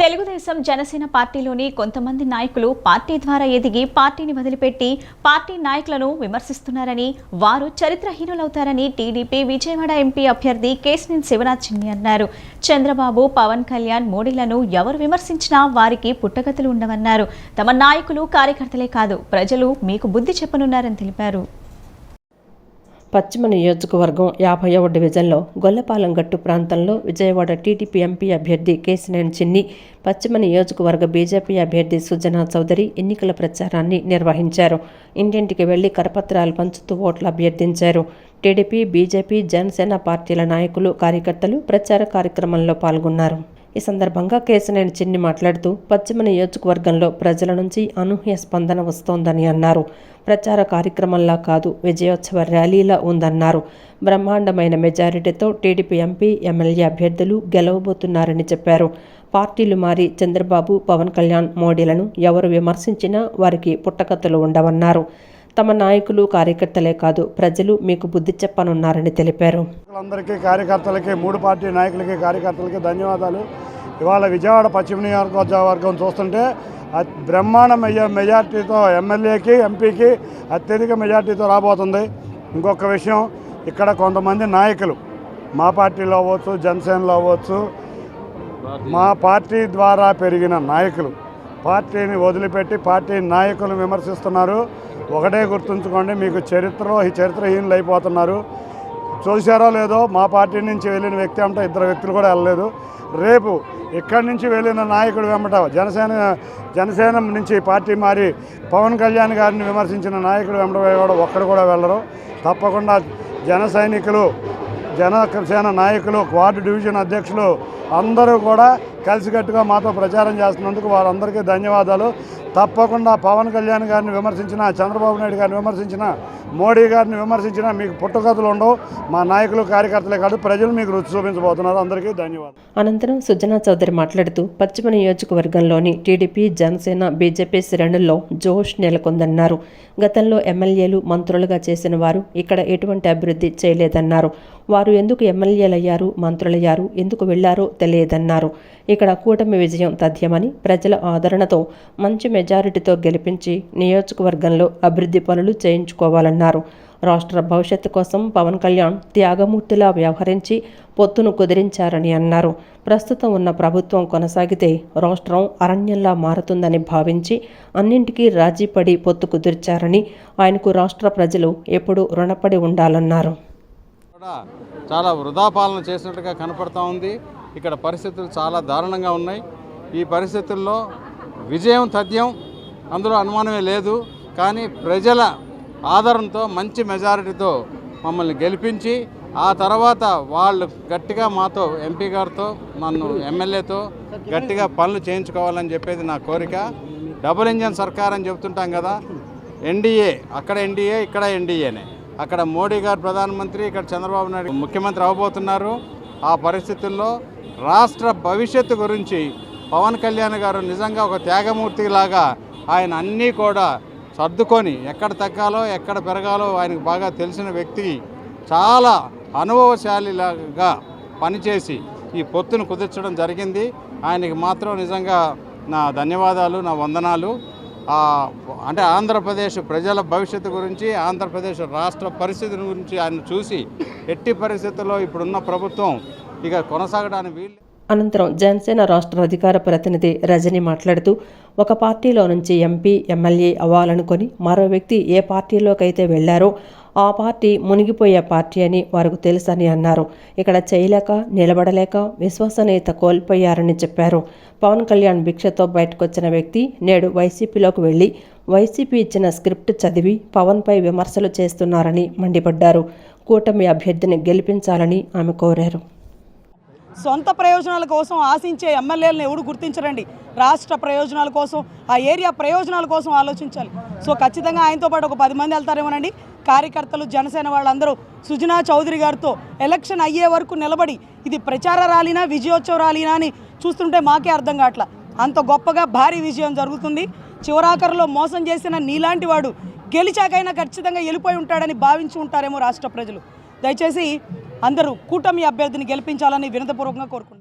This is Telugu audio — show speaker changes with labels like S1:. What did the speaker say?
S1: తెలుగుదేశం జనసేన పార్టీలోని కొంతమంది నాయకులు పార్టీ ద్వారా ఎదిగి పార్టీని వదిలిపెట్టి పార్టీ నాయకులను విమర్శిస్తున్నారని వారు చరిత్రహీనులవుతారని టీడీపీ విజయవాడ ఎంపీ అభ్యర్థి కేసినేని శివనాథ్ చిన్ని అన్నారు. చంద్రబాబు పవన్ కళ్యాణ్ మోడీలను ఎవరు విమర్శించినా వారికి పుట్టగతులు ఉండవన్నారు. తమ నాయకులు కార్యకర్తలే కాదు ప్రజలు మీకు బుద్ధి చెప్పనున్నారని తెలిపారు.
S2: పశ్చిమ నియోజకవర్గం యాభైవ డివిజన్లో గొల్లపాలెం గట్టు ప్రాంతంలో విజయవాడ టీడీపీ ఎంపీ అభ్యర్థి కేశినేని చిన్ని పశ్చిమ నియోజకవర్గ బీజేపీ అభ్యర్థి సుజనా చౌదరి ఎన్నికల ప్రచారాన్ని నిర్వహించారు. ఇంటింటికి వెళ్ళి కరపత్రాలు పంచుతూ ఓట్లు అభ్యర్థించారు. టీడీపీ బీజేపీ జనసేన పార్టీల నాయకులు కార్యకర్తలు ప్రచార కార్యక్రమంలో పాల్గొన్నారు. ఈ సందర్భంగా కేశినేని చిన్ని మాట్లాడుతూ పశ్చిమ నియోజకవర్గంలో ప్రజల నుంచి అనూహ్య స్పందన వస్తోందని అన్నారు. ప్రచార కార్యక్రమంలా కాదు విజయోత్సవ ర్యాలీలా ఉందన్నారు. బ్రహ్మాండమైన మెజారిటీతో టీడీపీ ఎంపీ ఎమ్మెల్యే అభ్యర్థులు గెలవబోతున్నారని చెప్పారు. పార్టీలు మారి చంద్రబాబు పవన్ కళ్యాణ్ మోడీలను ఎవరు విమర్శించినా వారికి పుట్టకత్తులు ఉండవన్నారు. తమ నాయకులు కార్యకర్తలే కాదు ప్రజలు మీకు బుద్ధి చెప్పనున్నారని తెలిపారు.
S3: అందరికీ కార్యకర్తలకి మూడు పార్టీ నాయకులకి కార్యకర్తలకి ధన్యవాదాలు. ఇవాళ విజయవాడ పశ్చిమ నియోజకవర్గం చూస్తుంటే బ్రహ్మాండ మెజా మెజార్టీతో ఎమ్మెల్యేకి ఎంపీకి అత్యధిక మెజార్టీతో రాబోతుంది. ఇంకొక విషయం ఇక్కడ కొంతమంది నాయకులు మా పార్టీలో అవ్వచ్చు జనసేనలో అవ్వచ్చు మా పార్టీ ద్వారా పెరిగిన నాయకులు పార్టీని వదిలిపెట్టి పార్టీ నాయకులు విమర్శిస్తున్నారు. ఒకటే గుర్తుంచుకోండి మీకు చరిత్రలో ఈ చరిత్రహీనులు అయిపోతున్నారు. చూశారో లేదో మా పార్టీ నుంచి వెళ్ళిన వ్యక్తి అంటే ఇద్దరు వ్యక్తులు కూడా వెళ్ళలేదు. రేపు ఇక్కడి నుంచి వెళ్ళిన నాయకుడు వెంబట జనసేన జనసేన నుంచి పార్టీ మారి పవన్ కళ్యాణ్ గారిని విమర్శించిన నాయకుడు వెంబట కూడా ఒక్కడు కూడా వెళ్ళరు. తప్పకుండా జన సైనికులు జనసేన నాయకులు వార్డు డివిజన్ అధ్యక్షులు అందరూ కూడా కలిసికట్టుగా మాతో ప్రచారం చేస్తున్నందుకు వారందరికీ ధన్యవాదాలు. తప్పకుండా పవన్ కళ్యాణ్ గారిని విమర్శించిన చంద్రబాబు నాయుడు గారిని విమర్శించిన మోడీ గారిని విమర్శించిన మీకు పుట్టుకథలు ఉండవు. మా నాయకులు కార్యకర్తలే కాదు ప్రజలు మీకు రుచి చూపించబోతున్నారు. అందరికీ ధన్యవాదాలు.
S2: అనంతరం సుజనా చౌదరి మాట్లాడుతూ పశ్చిమ నియోజకవర్గంలోని టీడీపీ జనసేన బీజేపీ శ్రేణుల్లో జోష్ నెలకొందన్నారు. గతంలో ఎమ్మెల్యేలు మంత్రులుగా చేసిన వారు ఇక్కడ ఎటువంటి అభివృద్ధి చేయలేదన్నారు. వారు ఎందుకు ఎమ్మెల్యేలయ్యారు మంత్రులయ్యారు ఎందుకు వెళ్ళారో తెలియదన్నారు. ఇక్కడ కూటమి విజయం తథ్యమని ప్రజల ఆదరణతో మంచి మెజారిటీతో గెలిపించి నియోజకవర్గంలో అభివృద్ధి పనులు చేయించుకోవాలన్నారు. రాష్ట్ర భవిష్యత్తు కోసం పవన్ కళ్యాణ్ త్యాగమూర్తిలా వ్యవహరించి పొత్తును కుదిరించారని అన్నారు. ప్రస్తుతం ఉన్న ప్రభుత్వం కొనసాగితే రాష్ట్రం అరణ్యంలా మారుతుందని భావించి అన్నింటికీ రాజీపడి పొత్తు కుదిర్చారని ఆయనకు రాష్ట్ర ప్రజలు ఎప్పుడూ రుణపడి ఉండాలన్నారు.
S4: చాలా వృధా పాలన చేసినట్టుగా కనపడతా ఉంది. ఇక్కడ పరిస్థితులు చాలా దారుణంగా ఉన్నాయి. ఈ పరిస్థితుల్లో విజయం తథ్యం అందులో అనుమానమే లేదు. కానీ ప్రజల ఆదరణతో మంచి మెజారిటీతో మమ్మల్ని గెలిపించి ఆ తర్వాత వాళ్ళు గట్టిగా మాతో ఎంపీ గారితో నన్ను ఎమ్మెల్యేతో గట్టిగా పనులు చేయించుకోవాలని చెప్పేది నా కోరిక. డబుల్ ఇంజన్ సర్కార్ అని చెప్తుంటాం కదా ఎన్డీఏ అక్కడ ఎన్డీఏ ఇక్కడ ఎన్డీఏనే అక్కడ మోడీ గారు ప్రధానమంత్రి ఇక్కడ చంద్రబాబు నాయుడు ముఖ్యమంత్రి అవ్వబోతున్నారు ఆ పరిస్థితుల్లో రాష్ట్ర భవిష్యత్తు గురించి పవన్ కళ్యాణ్ గారు నిజంగా ఒక త్యాగమూర్తిలాగా ఆయన అన్నీ కూడా సర్దుకొని ఎక్కడ తగ్గాలో ఎక్కడ పెరగాలో ఆయనకు బాగా తెలిసిన వ్యక్తి చాలా అనుభవశాలిలాగా పనిచేసి ఈ పొత్తును కుదిర్చడం జరిగింది. ఆయనకి మాత్రం నిజంగా నా ధన్యవాదాలు నా వందనాలు. అంటే ఆంధ్రప్రదేశ్ ప్రజల భవిష్యత్తు గురించి ఆంధ్రప్రదేశ్ రాష్ట్ర పరిస్థితి గురించి ఆయన చూసి ఎట్టి పరిస్థితుల్లో ఇప్పుడున్న ప్రభుత్వం ఇక కొనసాగడానికి వీళ్ళు
S2: అనంతరం జనసేన రాష్ట్ర అధికార ప్రతినిధి రజని మాట్లాడుతూ ఒక పార్టీలో నుంచి ఎంపీ ఎమ్మెల్యే అవ్వాలనుకొని మరో వ్యక్తి ఏ పార్టీలోకైతే వెళ్ళారో ఆ పార్టీ మునిగిపోయే పార్టీ అని వారికి తెలుసని అన్నారు. ఇక్కడ చేయలేక నిలబడలేక విశ్వసనీయత కోల్పోయారని చెప్పారు. పవన్ కళ్యాణ్ భిక్షతో బయటకొచ్చిన వ్యక్తి నేడు వైసీపీలోకి వెళ్ళి వైసీపీ ఇచ్చిన స్క్రిప్ట్ చదివి పవన్పై విమర్శలు చేస్తున్నారని మండిపడ్డారు. కూటమి అభ్యర్థిని గెలిపించాలని ఆమె కోరారు.
S5: సొంత ప్రయోజనాల కోసం ఆశించే ఎమ్మెల్యేలను ఎవడు గుర్తించరండి? రాష్ట్ర ప్రయోజనాల కోసం ఆ ఏరియా ప్రయోజనాల కోసం ఆలోచించాలి. సో ఖచ్చితంగా ఆయనతో పాటు ఒక పది మంది వెళ్తారేమోనండి? కార్యకర్తలు జనసేన వాళ్ళందరూ సుజనా చౌదరి గారితో ఎలక్షన్ అయ్యే వరకు నిలబడి ఇది ప్రచార ర్యాలీనా విజయోత్సవ ర్యాలీనా అని చూస్తుంటే మాకే అర్థం కావట్లా. అంత గొప్పగా భారీ విజయం జరుగుతుంది. చివరాఖరులో మోసం చేసిన నీలాంటి వాడు గెలిచాకైనా ఖచ్చితంగా వెళ్ళిపోయి ఉంటాడని భావించి ఉంటారేమో రాష్ట్ర ప్రజలు. దయచేసి అందరూ కూటమి అభ్యర్థిని గెలిపించాలని వినతపూర్వకంగా కోరుకుంటున్నారు